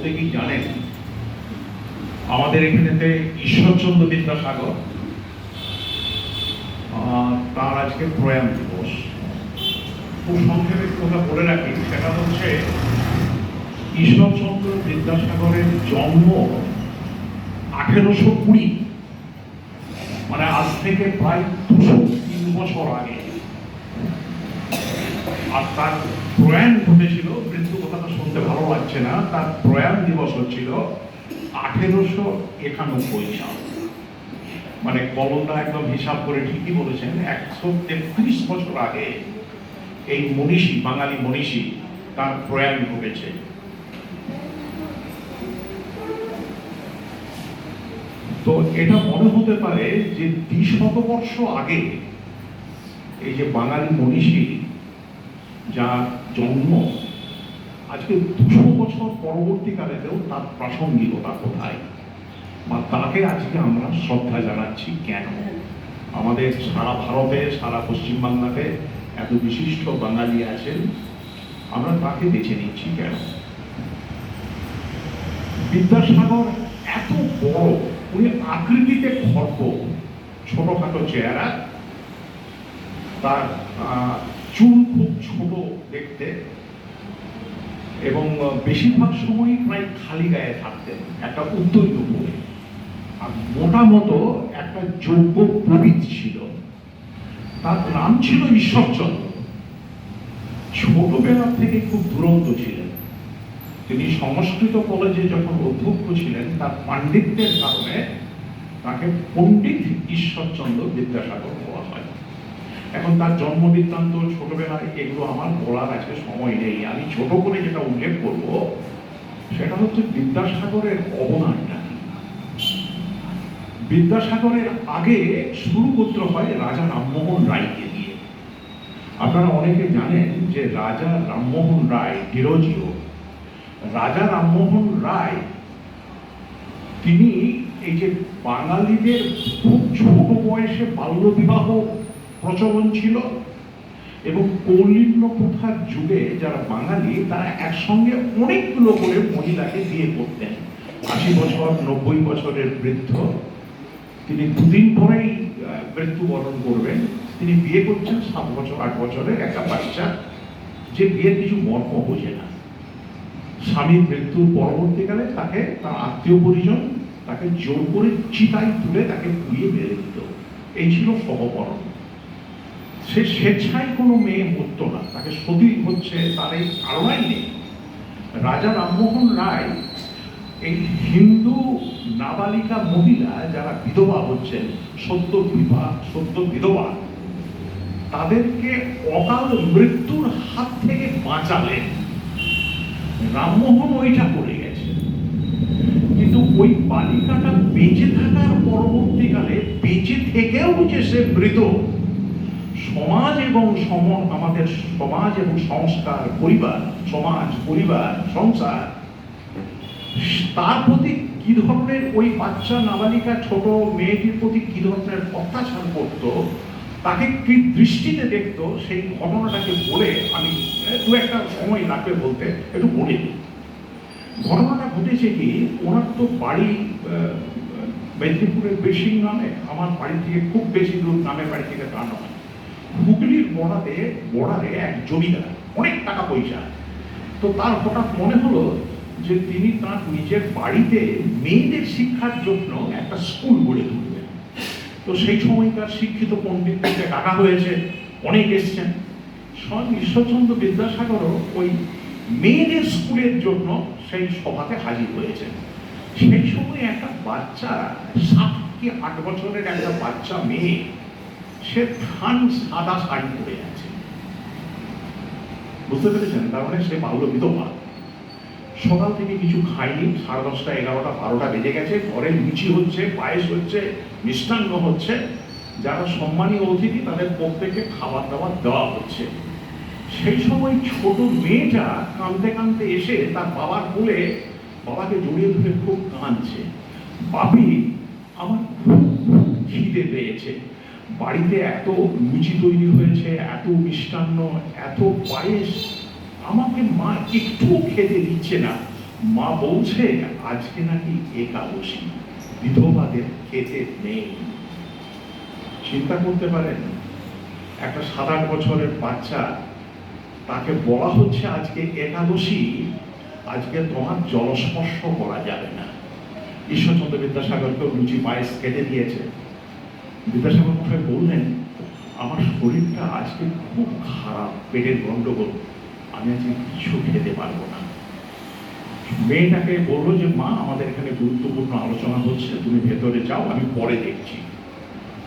প্রত্যেকেই জানেন? আমাদের এখানেতে ঈশ্বরচন্দ্র বিদ্যাসাগর তার আজকে প্রয়াণ দিবস। খুব সংক্ষেপে কথা বলে রাখি, সেটা হচ্ছে ঈশ্বরচন্দ্র বিদ্যাসাগরের জন্ম আঠেরোশো কুড়ি মানে আজ থেকে প্রায় দুশো তিন বছর আগে। আর তার প্রয়াণ ঘটেছিল মৃত্যু কথাটা লাগছে না, তার প্রয়াণ দিবস হচ্ছিল আঠেরোশো একানব্বই সাল। মানে কলমটা একদম হিসাব করে ঠিকই বলেছেন, একশো তেত্রিশ বছর আগে এই মনীষী, বাঙালি মনীষী তার প্রয়াণ ঘটেছে। তো এটা মনে হতে পারে যে দ্বিশতবর্ষ আগে এই যে বাঙালি মনীষী যার জন্ম আজকে দুশো বছর পরবর্তীকালেতেও তার প্রাসঙ্গিকতা কোথায়? বা তাকে আজকে আমরা শ্রদ্ধা জানাচ্ছি কেন? আমাদের সারা ভারতে, সারা পশ্চিমবাংলাতে এত বিশিষ্ট বাঙালি আছেন, আমরা তাকে বেছে নিচ্ছি কেন? বিদ্যাসাগর এত বড়, উনি আকৃতিতে খর্ব, ছোটখাটো চেহারা, তার চুল খুব ছোট দেখতে। এবং বেশিরভাগ সময়ই প্রায় খালি গায়ে থাকতেন, একটা উত্তরীয় পরে আর মোটা মতো একটা যোগ্য প্রবীত ছিল। তার নাম ছিল ঈশ্বরচন্দ্র। ছোটবেলা থেকে খুব দুরন্ত ছিলেন। তিনি সংস্কৃত কলেজে যখন অধ্যক্ষ ছিলেন, তার পাণ্ডিত্যের কারণে তাকে পণ্ডিত ঈশ্বরচন্দ্র বিদ্যাসাগর এখন তার জন্ম বৃত্তান্ত ছোটবেলায় এগুলো আমার বলার আজকে সময় নেই। আমি ছোট করে যেটা উল্লেখ করব, সেটা হচ্ছে বিদ্যাসাগরের অবদানটা। বিদ্যাসাগরের আগে শুরু করতে হয় রাজা রামমোহন রায়কে দিয়ে আপনারা অনেকে জানেন যে রাজা রামমোহন রায় ডিরোজিও রাজা রামমোহন রায় তিনি এই যে বাঙালিদের খুব ছোট বয়সে বাল্যবিবাহ প্রচলন ছিল এবং কৌলিন্য প্রথার যুগে যারা বাঙালি, তারা একসঙ্গে অনেকগুলো করে মহিলাকে বিয়ে করতেন। আশি বছর, নব্বই বছরের বৃদ্ধ, তিনি দুদিন পরেই মৃত্যুবরণ করবেন। তিনি বিয়ে করছেন সাত বছর, আট বছরের একটা বাচ্চা। যে বিয়ের কিছু মর্ম বোঝে না। স্বামীর মৃত্যুর পরবর্তীকালে তাকে তার আত্মীয় পরিজন তাকে জোর করে চিতায় তুলে তাকে পুড়িয়ে মেরে দিত। এই ছিল সহকরণ সে স্বেচ্ছায় কোনো মেয়ে মরত না। তাকে সতী হচ্ছে তার এই ধারণাই নেই। রাজা রামমোহন রায় এই হিন্দু নাবালিকা মহিলা যারা বিধবা হচ্ছেন সদ্য বিবাহ সদ্য বিধবা, তাদেরকে অকাল মৃত্যুর হাত থেকে বাঁচালেন। রামমোহন ওইটা করে গেছে। কিন্তু ওই বালিকাটা বেঁচে থাকার পরবর্তীকালে বেঁচে থেকেও যে সে মৃত সমাজ এবং সম আমাদের সমাজ এবং সংস্কার, পরিবার, সমাজ, পরিবার, সংসার, তার প্রতি কি ধরনের ওই বাচ্চা নাবালিকা, ছোট মেয়েটির প্রতি কি ধরনের অত্যাচার করত, তাকে কি দৃষ্টিতে দেখতো, সেই ঘটনাটাকে বলে আমি দু একটা সময় লাগবে বলতে একটু বলে। ঘটনাটা ঘটেছে কি, ওনার তো বাড়ি মেদিনীপুরের বেশি নামে, আমার বাড়ি থেকে খুব বেশি দূর নামে বাড়ি থেকে তা নয়। হুগলির বড়াতে বর্ডারে এক জমিদার, অনেক টাকা পয়সা। তো তার হঠাৎ মনে হলো যে তিনি তার নিজের বাড়িতে মেয়েদের শিক্ষার জন্য একটা স্কুল গড়ে তুলবেন। তো সেই সময়কার শিক্ষিত পণ্ডিতদেরকে ডাকা হয়েছে, অনেক এসছেন। স্বয়ং ঈশ্বরচন্দ্র বিদ্যাসাগরও ওই মেয়েদের স্কুলের জন্য সেই সভাতে হাজির হয়েছেন। সেই সময় একটা বাচ্চা সাত কি আট বছরের একটা বাচ্চা মেয়ে সে ফান সাদা শাড়ি পরে আছে। বুঝতে পেরেছেন? তার মানে সে বাল্য বিধবা। সকাল থেকে কিছু খায়নি, সাড়ে দশটা, এগারোটা, বারোটা বেজে গেছে ঘরে লুচি হচ্ছে, পায়েস হচ্ছে, মিষ্টান্ন হচ্ছে। যারা সম্মানীয় অতিথি, তাদের প্রত্যেকে খাবার দাবার দেওয়া হচ্ছে। সেই সময় ছোট মেয়েটা কাঁদতে কাঁদতে এসে তার বাবার কোলে বাবাকে জড়িয়ে ধরে খুব কাঁদছে। বাপি, আমার খুব খিদে পেয়েছে। বাড়িতে এত লুচি তৈরি হয়েছে, এত মিষ্টান্ন, এত পায়েস, আমাকে মা একটুও খেতে দিচ্ছে না। মা বলছে, আজকে নাকি একাদশী, বিধবাদের খেতে নেই। চিন্তা করতে পারেন, একটা সাত আট বছরের বাচ্চা, তাকে বলা হচ্ছে আজকে একাদশী, আজকে তোমার জলস্পর্শ করা যাবে না। ঈশ্বরচন্দ্র বিদ্যাসাগরকে রুচি পায়েস কেটে দিয়েছে। বিদ্যাসাগর মশাই বললেন, আমার শরীরটা আজকে খুব খারাপ, পেটের গন্ডগোল। আমি আজকে কিছু খেতে পারব না। মেয়েটাকে বলল যে, মা, আমাদের এখানে গুরুত্বপূর্ণ আলোচনা হচ্ছে, তুমি ভেতরে যাও, আমি পরে দেখছি।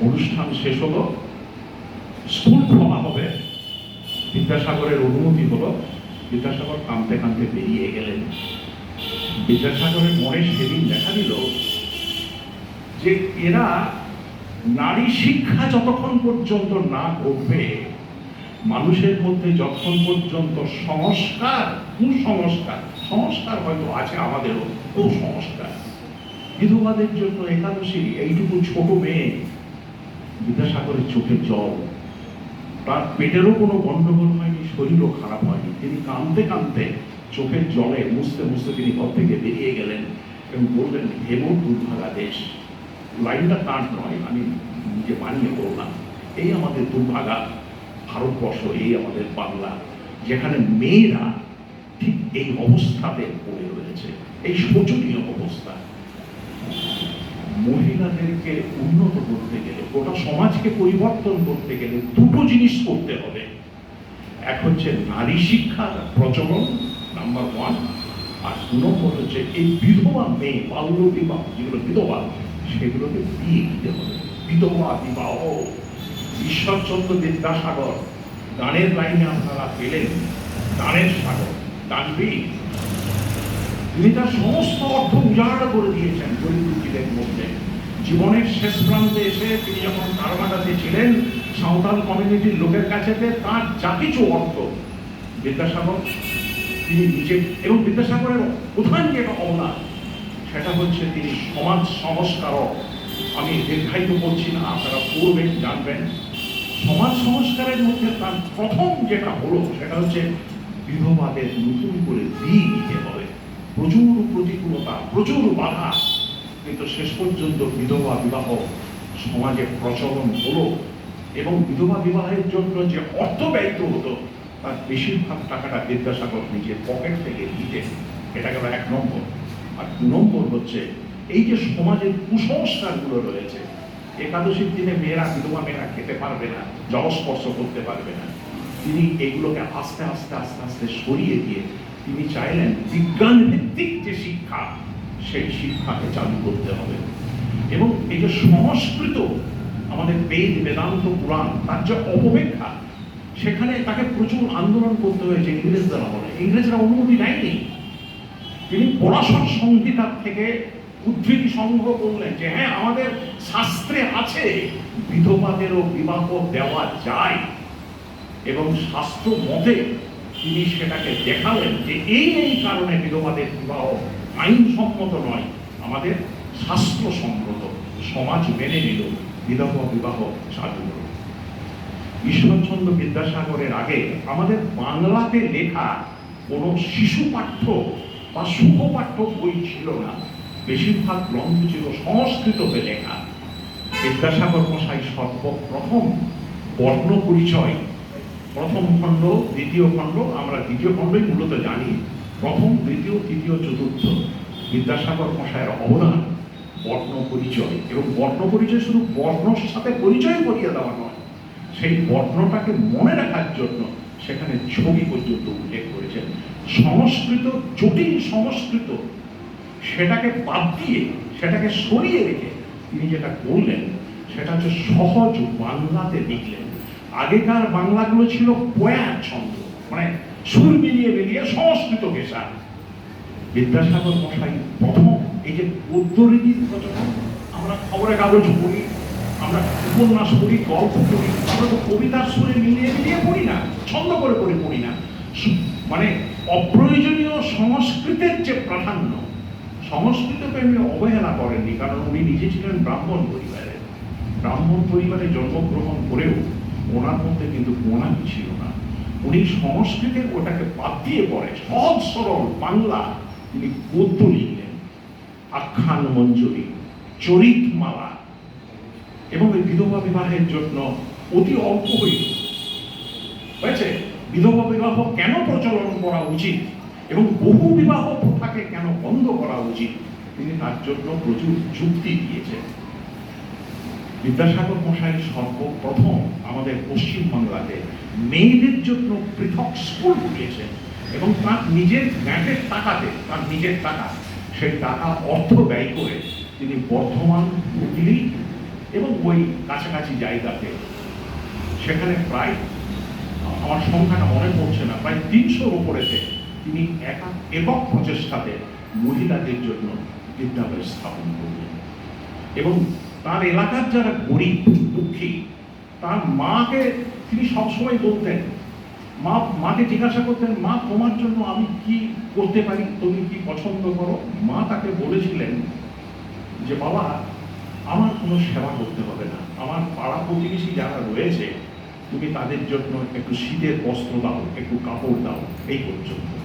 অনুষ্ঠান শেষ হলো। স্কুল খোলা হবে। বিদ্যাসাগরের অনুমতি হলো। বিদ্যাসাগর কাঁদতে কাঁদতে বেরিয়ে গেলেন। বিদ্যাসাগরের মনে সেদিন দেখা দিল যে, এরা নারী শিক্ষা যতক্ষণ পর্যন্ত না করবে মানুষের মধ্যে যতক্ষণ পর্যন্ত সংস্কার, কুসংস্কার, সংস্কার হয়তো আছে আমাদেরও, কুসংস্কার। বিধবাদের জন্য একাদশী, এইটুকু ছোট মেয়ে বিদ্যাসাগরের চোখে জল। তার পেটেরও কোনো গন্ডগোল হয়নি, শরীরও খারাপ হয়নি। তিনি কাঁদতে কাঁদতে চোখের জলে মুছতে মুছতে তিনি ঘর থেকে বেরিয়ে গেলেন এবং বললেন, হেম দুর্ভাগা দেশ। লাইনটা তার নয়, আমি নিজে বানিয়ে বললাম এই আমাদের দুর্ভাগা ভারতবর্ষ, এই আমাদের বাংলা, যেখানে মেয়েরা ঠিক এই অবস্থাতে পড়ে রয়েছে, এই শোচনীয় অবস্থা। মহিলাদেরকে উন্নত করতে গেলে, গোটা সমাজকে পরিবর্তন করতে গেলে দুটো জিনিস করতে হবে। এক হচ্ছে নারী শিক্ষার প্রচলন, নাম্বার ওয়ান। আর দু নম্বর হচ্ছে এই বিধবা মেয়ে বাল্য বিবাহ যেগুলো বিধবা সেগুলোকে বিয়ে দিতে হবে। বিধবা বিবাহ, ঈশ্বরচন্দ্র বিদ্যাসাগর, গানের লাইনে আপনারা পেলেন গানের সাগর গানবীর তিনি তার সমস্ত অর্থ উজাড় করে দিয়েছেন গরিব মধ্যে। জীবনের শেষ প্রান্তে এসে তিনি যখন কারমাটাতে ছিলেন, সাঁওতাল কমিউনিটির লোকের কাছে তার যা কিছু অর্থ, বিদ্যাসাগর, তিনি নিজে এবং বিদ্যাসাগরের প্রধান যেটা অবদান সেটা হচ্ছে তিনি সমাজ সংস্কারক। আমি দীর্ঘায়িত করছি না, আপনারা পড়বেন, জানবেন। সমাজ সংস্কারের মধ্যে তার প্রথম যেটা হলো, সেটা হচ্ছে বিধবাদের নতুন করে বিয়ে দিতে হবে। প্রচুর প্রতিকূলতা, প্রচুর বাধা। কিন্তু শেষ পর্যন্ত বিধবা বিবাহ সমাজে প্রচলন হলো এবং বিধবা বিবাহের জন্য যে অর্থ ব্যয়িত হতো, তার বেশিরভাগ টাকাটা বিদ্যাসাগর নিজের পকেট থেকে দিতেন। এটা গেল এক নম্বর। আর দু নম্বর হচ্ছে, এই যে সমাজের কুসংস্কারগুলো রয়েছে, একাদশীর দিনে মেয়েরা বিধবা মেয়েরা খেতে পারবে না, জলস্পর্শ করতে পারবে না। তিনি এগুলোকে আস্তে আস্তে আস্তে আস্তে সরিয়ে দিয়ে তিনি চাইলেন বিজ্ঞান ভিত্তিক যে শিক্ষা, সেই শিক্ষাকে চালু করতে হবে। এবং এই যে সংস্কৃত, আমাদের বেদ, বেদান্ত, পুরাণ, তার যে অপব্যাখ্যা, সেখানে তাকে প্রচুর আন্দোলন করতে হয়েছে ইংরেজদের আমলে। ইংরেজরা অনুমতি নেয়নি তিনি পরাশর সংহিতার থেকে উদ্ধৃতি সংগ্রহ করলেন যে হ্যাঁ আমাদের শাস্ত্রে আছে, বিধবাদেরও বিবাহ দেওয়া যায়। এবং শাস্ত্র মতে তিনি সেটাকে দেখালেন যে, এই এই কারণে বিধবাদের বিবাহ আইনসম্মত নয়, আমাদের শাস্ত্রসম্মত সমাজ মেনে নিল, বিধবা বিবাহ চালু হল। ঈশ্বরচন্দ্র বিদ্যাসাগরের আগে আমাদের বাংলাতে লেখা কোনো শিশু পাঠ্য বা সুখপাঠ্য বই ছিল না। বেশিরভাগ গ্রন্থ ছিল সংস্কৃততে লেখা। বিদ্যাসাগর মশাই সর্বপ্রথম বর্ণ পরিচয়, প্রথম খণ্ড, দ্বিতীয় খণ্ড, আমরা দ্বিতীয় খণ্ডই মূলত জানি। প্রথম, দ্বিতীয়, তৃতীয়, চতুর্থ। বিদ্যাসাগর মশাইয়ের অবদান, বর্ণ পরিচয়। এবং বর্ণ পরিচয় শুধু বর্ণর সাথে পরিচয় করিয়ে দেওয়া নয়, সেই বর্ণটাকে মনে রাখার জন্য সেখানে ছবি পর্যন্ত উল্লেখ করেছেন। সংস্কৃত, জটিল সংস্কৃত, সেটাকে বাদ দিয়ে, সেটাকে সরিয়ে রেখে তিনি যেটা করলেন, সেটা হচ্ছে সহজ বাংলাতে লিখলেন। আগেকার বাংলাগুলো ছিল পয়ার ছন্দ মানে সুর মিলিয়ে মিলিয়ে সংস্কৃত পেশা। বিদ্যাসাগর মশাই প্রথম এই যে গদ্য রীতির প্রচলন, আমরা খবরের কাগজ পড়ি আমরা উপন্যাস পড়ি গল্প পড়ি, আমরা তো কবিতার সুরে মিলিয়ে মিলিয়ে পড়ি না, ছন্দ করে করে পড়ি না। মানে অপ্রয়োজনীয় সংস্কৃতের যে প্রাধান্য সংস্কৃতকে উনি অবহেলা করেননি, কারণ উনি নিজে ছিলেন ব্রাহ্মণ পরিবারে। ব্রাহ্মণ পরিবারে জন্মগ্রহণ করেও ওনার মধ্যে কিন্তু প্রণামী ছিল না। উনি সংস্কৃতের ওটাকে বাদ দিয়ে পড়ে সহজ সরল বাংলা তিনি গদ্য লিখলেন। আখ্যান মঞ্জুরি, চরিতমালা এবং এই বিধবা বিবাহের জন্য অতি অল্প হইল হয়েছে। বিধবা বিবাহ কেন প্রচলন করা উচিত এবং বহু বিবাহ প্রথাকে কেন বন্ধ করা উচিত? তিনি তার জন্য প্রচুর যুক্তি দিয়েছেন বিদ্যাসাগর মশাই সর্বপ্রথম আমাদের পশ্চিমবাংলাতে মেয়েদের জন্য পৃথক স্কুল খুলিয়েছেন এবং তার নিজের ব্যাংকের টাকাতে, তার নিজের টাকা, সেই টাকা অর্থ ব্যয় করে তিনি বর্ধমান, হুগলি এবং ওই কাছাকাছি জায়গাতে, সেখানে প্রায়, আমার সংখ্যাটা মনে পড়ছে না, প্রায় তিনশোর উপরেতে তিনি একা একক প্রচেষ্টাতে মহিলাদের জন্য বিদ্যালয় স্থাপন করলেন। এবং তার এলাকার যারা গরিব, দুঃখী, তার মাকে তিনি সবসময় বলতেন, মা, মাকে জিজ্ঞাসা করতেন, মা, তোমার জন্য আমি কি করতে পারি? তুমি কি পছন্দ করো? মা তাকে বলেছিলেন যে, বাবা আমার কোনো সেবা করতে হবে না। আমার পাড়া প্রতিবেশী যারা রয়েছে, তুমি তাদের জন্য একটু শীতের বস্ত্র দাও, একটু কাপড় দাও, এই পর্যন্ত।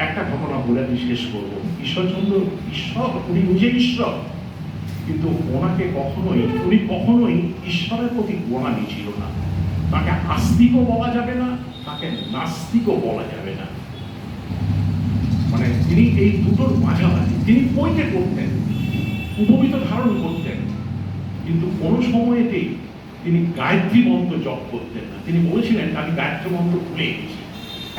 একটা ঘটনা বলে আমি শেষ করব। ঈশ্বরচন্দ্র ঈশ্বর, উনি নিজে ঈশ্বর। কিন্তু ওনাকে কখনোই, উনি কখনোই ঈশ্বরের প্রতি গোড়ানি ছিল না। তাকে আস্তিকও বলা যাবে না, তাকে নাস্তিকও বলা যাবে না। মানে তিনি এই দুটোর মাঝামাঝি। তিনি পৈতে করতেন উপবিত ধারণ করতেন। কিন্তু কোনো সময়েতেই তিনি গায়ত্রী মন্ত্র জপ করতেন না। তিনি বলেছিলেন, আমি গায়ত্রী মন্ত্র ভুলে গেছি।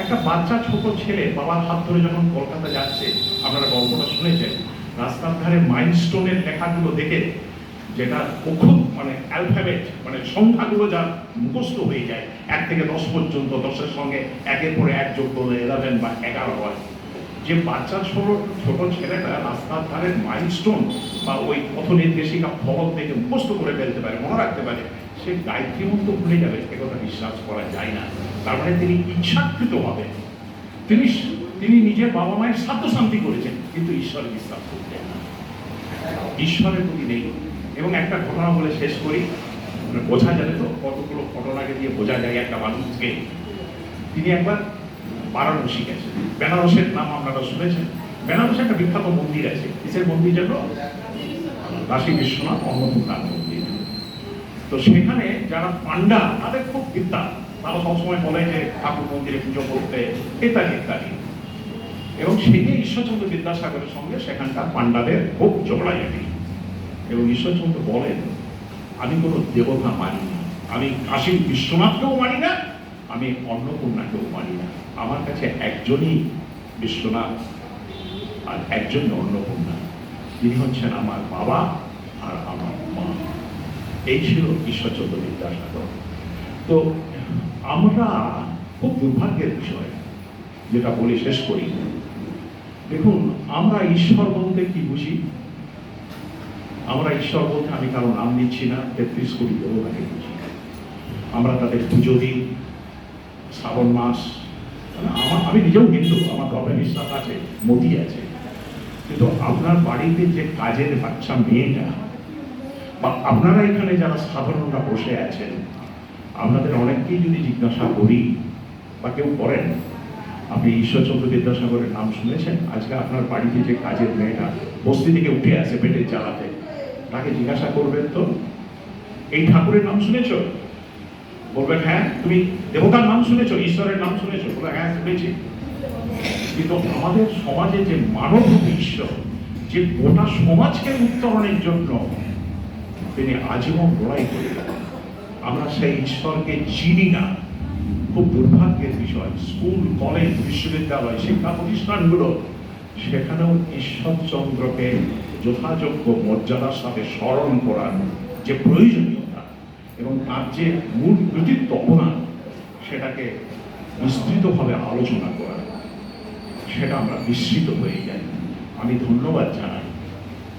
একটা বাচ্চা, ছোট ছেলে বাবার হাত ধরে যখন কলকাতা যাচ্ছে, আপনারা গল্পটা শুনেছেন, রাস্তার ধারে মাইলস্টোনের লেখাগুলো দেখে যেটা অক্ষর মানে অ্যালফাবেট মানে সংখ্যাগুলো যা মুখস্থ হয়ে যায়, এক থেকে দশ পর্যন্ত দশের সঙ্গে একের পরে এক যোগ করলে ইলেভেন বা এগারো হয়। যে বাচ্চা ছোট ছোট ছেলেটা রাস্তার ধারে মাইলস্টোন বা ওই পথ নির্দেশিকা ফলক দেখে মুখস্থ করে ফেলতে পারে, মনে রাখতে পারে, সে গায়ত্রী মন্ত্র ভুলে যাবে, এ কথা বিশ্বাস করা যায় না। তার মানে তিনি ইচ্ছাকৃত হবে। তিনি তিনি নিজের বাবা মায়ের সাধ্য শান্তি করেছেন, কিন্তু ঈশ্বরে বিশ্বাস করতেন না। ঈশ্বরের প্রতি নেই। এবং একটা ঘটনা বলে শেষ করি। মানে বোঝা যাবে তো কতগুলো ঘটনাকে দিয়ে বোঝা যায় একটা মানুষকে। তিনি একবার বারাণসী গেছেন বেনারসের নাম আপনারা শুনেছেন? বেনারসে একটা বিখ্যাত মন্দির আছে। কিসের মন্দির যেন? কাশী বিশ্বনাথ অন্নপূর্ণার মন্দির। তো সেখানে যারা পান্ডা তাদের খুব বিদ্যা। তারা সবসময় বলে যে ঠাকুর মন্দিরে পুজো করতে ইত্যাদি ইত্যাদি এবং যে ঈশ্বরচন্দ্র বিদ্যাসাগরের সঙ্গে সেখানকার পান্ডাদের খুব ঝগড়াঝাটি এবং ঈশ্বরচন্দ্র বলেন, আমি কোনো দেবতা মানি না আমি কাশী বিশ্বনাথকেও মানি না আমি অন্য অন্নপূর্ণাকেও মানি না। আমার কাছে একজনই বিশ্বনাথ আর একজন অন্নপূর্ণা তিনি হচ্ছেন আমার বাবা আর আমার মা। এই ছিল ঈশ্বরচন্দ্র বিদ্যাসাগর তো আমরা খুব দুর্ভাগ্যের বিষয়, যেটা বলে শেষ করি। দেখুন, আমরা ঈশ্বর বলতে কি বুঝি? আমরা ঈশ্বর বলতে আমি কারও নাম নিচ্ছি না, তেত্রিশ কোটি দেবতাকে বুঝি। আমরা তাদের পুজো দিই শ্রাবণ মাস। মানে আমার আমি নিজেও হিন্দু, আমার গর্বে বিশ্বাস আছে মতি আছে। কিন্তু আপনার বাড়িতে যে কাজের বাচ্চা মেয়েটা, বা আপনারা এখানে যারা সাধারণরা বসে আছেন, আপনাদের অনেককেই যদি জিজ্ঞাসা করি, বা কেউ করেন, আপনি ঈশ্বরচন্দ্র বিদ্যাসাগরের নাম শুনেছেন? আজকে আপনার বাড়িতে যে কাজের মেয়েটা বস্তি থেকে উঠে আসে, পেটের জ্বালাতে, তাকে জিজ্ঞাসা করবেন তো? এই ঠাকুরের নাম শুনেছো? বলবেন হ্যাঁ তুমি দেবতার নাম শুনেছো, ঈশ্বরের নাম শুনেছো? বলে হ্যাঁ শুনেছি। কিন্তু আমাদের সমাজে যে মানব ঈশ্বর যে গোটা সমাজকে উত্তরণের জন্য তিনি আজীবন লড়াই করে আমরা সেই ঈশ্বরকে চিনি না। খুব দুর্ভাগ্যের বিষয়, স্কুল, কলেজ, বিশ্ববিদ্যালয়, শিক্ষা প্রতিষ্ঠানগুলো, সেখানেও ঈশ্বরচন্দ্রকে যথাযোগ্য মর্যাদার সাথে স্মরণ করার যে প্রয়োজনীয়তা এবং তার যে মূল কৃতিত্ব অবদান সেটাকে বিস্তৃতভাবে আলোচনা করা, সেটা আমরা বিস্মিত হয়ে যাই। আমি ধন্যবাদ জানাই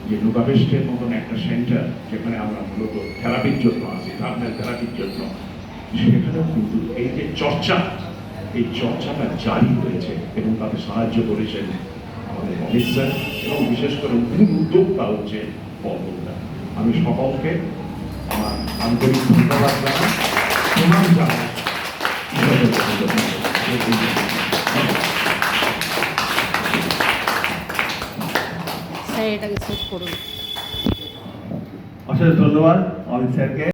যে লুকাবেস্টের মতন একটা সেন্টার যেখানে আমরা মূলত থেরাপির জন্য আসি ধর্মের থেরাপির জন্য, সেখানেও কিন্তু এই যে চর্চা, এই চর্চাটা জারি হয়েছে এবং তাতে সাহায্য করেছেন আমাদের অমিত স্যার এবং বিশেষ করে মূল উদ্যোক্তা হচ্ছে পদ্মদা আমি সকলকে আমার আন্তরিক ধন্যবাদ এটাকে করুন। অশেষ ধন্যবাদ অমিত স্যারকে।